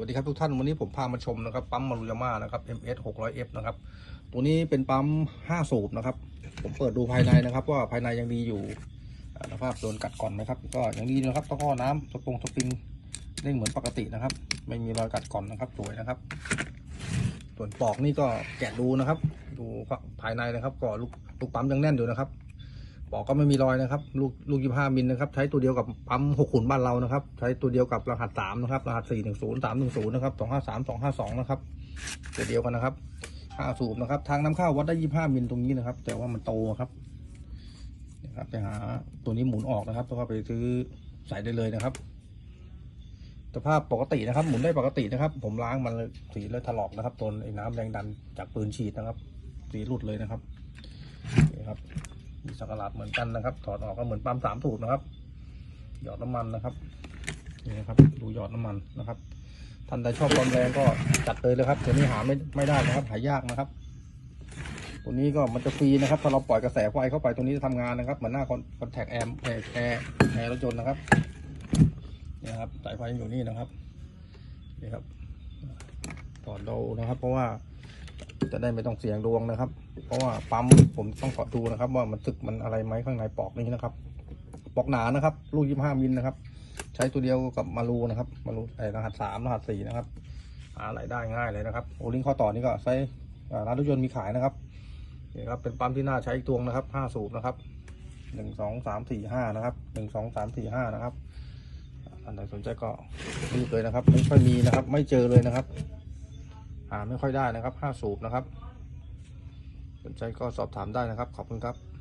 วัสดีครับทุกท่านวันนี้ผมพามาชมนะครับปั๊มมารุยาม่านะครับ MS 600F นะครับตัวนี้เป็นปั๊ม 5 สูบนะครับ ผมเปิดดูภายในนะครับ ว่าภายในยังดีอยู่สภาพโดนกัดก่อนนะครับ ก็ยังดีนะครับตะกร้อน้ำสปงสปริงเด้งเหมือนปกตินะครับ ไม่มีรอยกัดก่อนนะครับสวยนะครับ ส่วนปลอกนี่ก็แกะดูนะครับ ดูภายในนะครับก็ลูกลูกปั๊มยังแน่นอยู่นะครับ ปอกก็ไม่มีรอยนะครับ ลูกลูกยี่ห้ามิลนะครับ ใช้ตัวเดียวกับปั๊มหกขุนบ้านเรานะครับ ใช้ตัวเดียวกับรหัสสามนะครับ รหัสสี่หนึ่งศูนย์สามหนึ่งศูนย์นะครับสองห้าสามสองห้าสองนะครับตัวเดียวกันนะครับห้าสูบนะครับ ทางน้ำเข้าวัดได้ยี่ห้ามิลตรงนี้นะครับ แต่ว่ามันโตครับนะครับไปหาตัวนี้หมุนออกนะครับแล้วก็ไปซื้อใส่ได้เลยนะครับสภาพปกตินะครับ หมุนได้ปกตินะครับ ผมล้างมันเลยสีเลยถลอกนะครับตัวไอ้น้ำแรงดันจากปืนฉีดนะครับ สีหลุดเลยนะครับนี่ครับ มีสักหลาดเหมือนกันนะครับ ถอดออกก็เหมือนปั๊มสามสูบนะครับ หยอดน้ำมันนะครับนี่นะครับ ดูหยอดน้ำมันนะครับ ท่านใดชอบความแรงก็จัดเลยเลยครับตัวนี้หาไม่ไม่ได้นะครับ หายากนะครับตัวนี้ก็มันจะฟรีนะครับถ้าเราปล่อยกระแสไฟเข้าไปตัวนี้จะทำงานนะครับเหมือนหน้าคอนแทคแอมแอร์แอร์แอร์รถยนต์นะครับนี่ครับสายไฟอยู่นี่นะครับนี่ครับถอดดูนะครับ เพราะว่า จะได้ไม่ต้องเสี่ยงดวงนะครับ เพราะว่าปั๊มผมต้องถอดดูนะครับ ว่ามันตึกมันอะไรไหมข้างในปลอกนี้นะครับปลอกหนานะครับ ลูกยี่ห้ามิลนะครับ ใช้ตัวเดียวกับมารูนะครับ มารูไอรหัสสามรหัสสี่นะครับหาอะไรได้ง่ายเลยนะครับโอลิงข้อต่อนี้ก็ใช้ร้านรถยนต์มีขายนะครับนี่ครับเป็นปั๊มที่น่าใช้อีกตัวนะครับห้าสูบนะครับหนึ่งสองสามสี่ห้านะครับหนึ่งสองสามสี่ห้านะครับท่านใดสนใจก็รีบเลยนะครับ ไม่ค่อยมีนะครับ ไม่เจอเลยนะครับ หาไม่ค่อยได้นะครับห้าสูบนะครับ สนใจก็สอบถามได้นะครับ ขอบคุณครับ